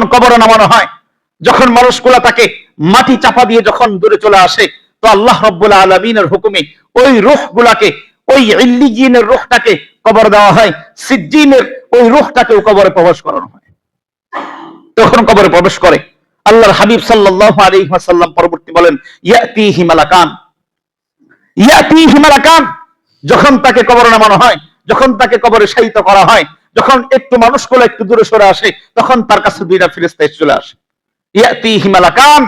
যখন কবরে নামানো হয়, যখন মানুষগুলা তাকে মাটি চাপা দিয়ে যখন দূরে চলে আসে, তো আল্লাহ রব্বুল আলমিনের হুকুমে ওই রুহ গুলাকে ওই ইল্লিজিনের রুহটাকে কবর দেওয়া হয়, সিজ্জিনের ওই রুহটাকেও কবরে প্রবেশ করানো হয়। তখন কবরে প্রবেশ করে। আল্লাহর হাবিব সাল্লাল্লাহু আলাইহি ওয়াসাল্লাম পরবর্তী বলেন ইয়াতি হিমালাকান ইয়াতি হিমালাকান যখন তাকে কবরে নামানো হয়, যখন তাকে কবরে শায়িত করা হয় যখন একটু মানুষগুলো একটু দূরে সরে আসে, তখন তার কাছে দুইটা ফেরেশতা এসে চলে আসে। ইয়াতি হিমালাকান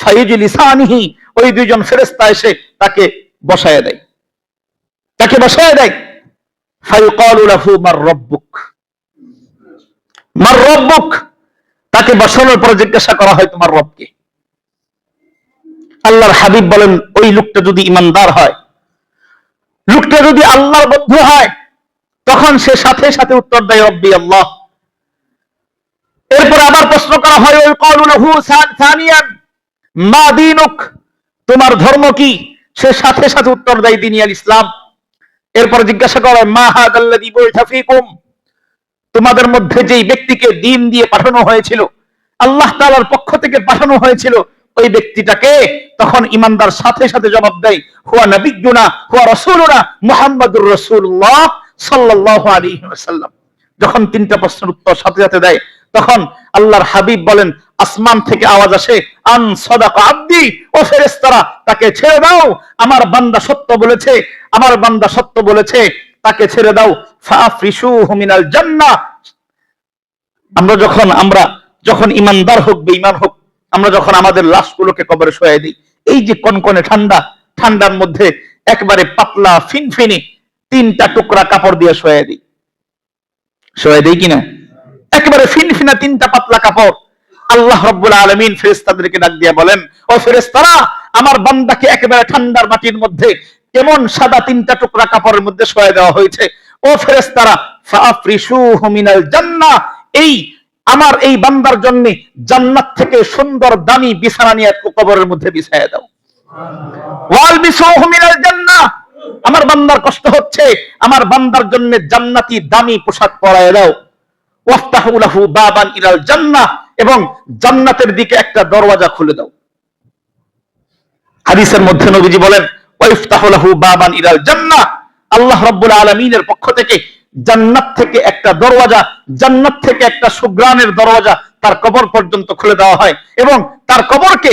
ফাইজুল লিসানিহি, ওই দুইজন ফেরেশতা এসে তাকে বসায় দেয়। তাকে বসায় দেয়। ফায়ুকালু লাহু, মার রব্বুক। মার রব্বুক। তাকে বসানোর পর জিজ্ঞাসা করা হয়, তোমার রবকে? আল্লাহর হাবিব বলেন, ওই লোকটা যদি ইমানদার হয়, লোকটা যদি আল্লাহর বন্ধু হয় তখন সে সাথে সাথে উত্তর দেয়, রব্বি আল্লাহ। এরপর আবার প্রশ্ন করা হয়, ওই কলুলহু সানিয়ান, মা দিনুক? তোমার ধর্ম কি? সে সাথে সাথে উত্তর দেয়, দিনিয়াল ইসলাম। এরপর জিজ্ঞাসা করা হয় মা হাদাল্লাযী বুইথা ফীকুম? তোমাদের মধ্যে যেই ব্যক্তিকে দিন দিয়ে পাঠানো হয়েছিল, আল্লাহ তাআলার পক্ষ থেকে পাঠানো হয়েছিল, ওই ব্যক্তিটাকে তখন ইমানদার সাথে সাথে জবাব দেয়, হুয়া নবিয়ুনা হুয়া রাসূলুনা মুহাম্মাদুর রাসূলুল্লাহ। ওয়াসাল্লাম। যখন তিনটা প্রশ্নের উত্তর সাথে সাথে দেয়, তখন আল্লাহর হাবিব বলেন, আসমান থেকে আওয়াজ আসে, আন সদাকা আব্দি, ও ফেরেশতারা, তাকে ছেড়ে দাও, আমার বান্দা সত্য বলেছে, আমার বান্দা সত্য বলেছে, তাকে ছেড়ে দাও ফাফরিসুহু মিনাল জান্নাহ। আমরা যখন আমরা যখন ইমানদার হোক, বেঈমান হোক, আমরা যখন আমাদের লাশগুলোকে কবরে শোয়াই দিই, এই যে কনকনে ঠান্ডা, ঠান্ডার মধ্যে একবারে পাতলা ফিনফিনি তিনটা টুকরা কাপড় দিয়ে শোয়াই দিই। শোয়াই দিই কিনা? একেবারে ফিনফিনা তিনটা পাতলা কাপড়। আল্লাহ রব্বুল আলমিন ফেরেস্তাদেরকে ডাক দিয়ে বলেন, ও ফেরেস্তারা আমার বান্দাকে একেবারে ঠান্ডার মাটির মধ্যে কেমন সাদা তিনটা টুকরা কাপড়ের মধ্যে শোয়া দেওয়া হয়েছে? ও ফেরেস্তারা মিনাল জান্নাহ। এই, আমার এই বান্দার জন্য জান্নাত থেকে সুন্দর দামি বিছানা নিয়ে কবরের মধ্যে বিছায়া দাও। ওয়াল মিনাল জান্নাহ। আমার বান্দার কষ্ট হচ্ছে, আমার বান্দার জন্য জান্নাতি দামি পোশাক পরায় দাও। ওয়াফতাহু লাহু বাবান ইলাল জান্নাহ, এবং জান্নাতের দিকে একটা দরওয়াজা খুলে দাও। হাদিসের মধ্যে নবীজি বলেন, ওয়াইফতাহু লাহু বাবান ইলাল জান্নাহ। আল্লাহ রাব্বুল আলামিনের পক্ষ থেকে জান্নাত থেকে একটা দরওয়াজা, জান্নাত থেকে একটা সুগ্রানের দরওয়াজা তার কবর পর্যন্ত খুলে দেওয়া হয়, এবং তার কবরকে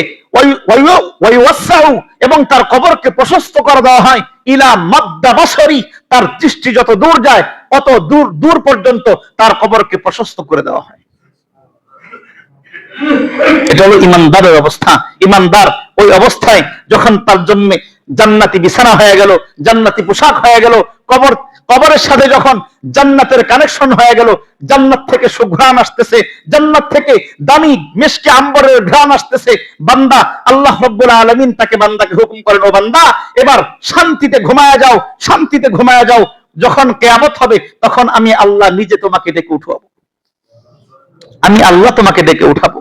এবং তার কবরকে প্রশস্ত করে দেওয়া হয় ইলা মাদ্দা বসরি তার দৃষ্টি যত দূর যায় অত দূর দূর পর্যন্ত তার কবরকে প্রশস্ত করে দেওয়া হয়। এটা হলো ইমানদারের অবস্থা। ইমানদার ওই অবস্থায় যখন তার জন্য জান্নাতি বিছানা হয়ে গেল, জান্নাতি পোশাক হয়ে গেল, কবর কবরের সাথে যখন জান্নাতের কানেকশন হয়ে গেল, জান্নাত থেকে সুঘ্রাণ আসতেছে, জান্নাত থেকে দামি মেশকে আম্বরের ঘ্রাণ আসতেছে, বান্দা, আল্লাহ রব্বুল আলমিন তাকে বান্দাকে হুকুম করেন, ও বান্দা, এবার শান্তিতে ঘুমায়া যাও, শান্তিতে ঘুমায়া যাও, যখন কেয়ামত হবে, তখন আমি আল্লাহ নিজে তোমাকে ডেকে উঠাবো। আমি আল্লাহ তোমাকে ডেকে উঠাবো।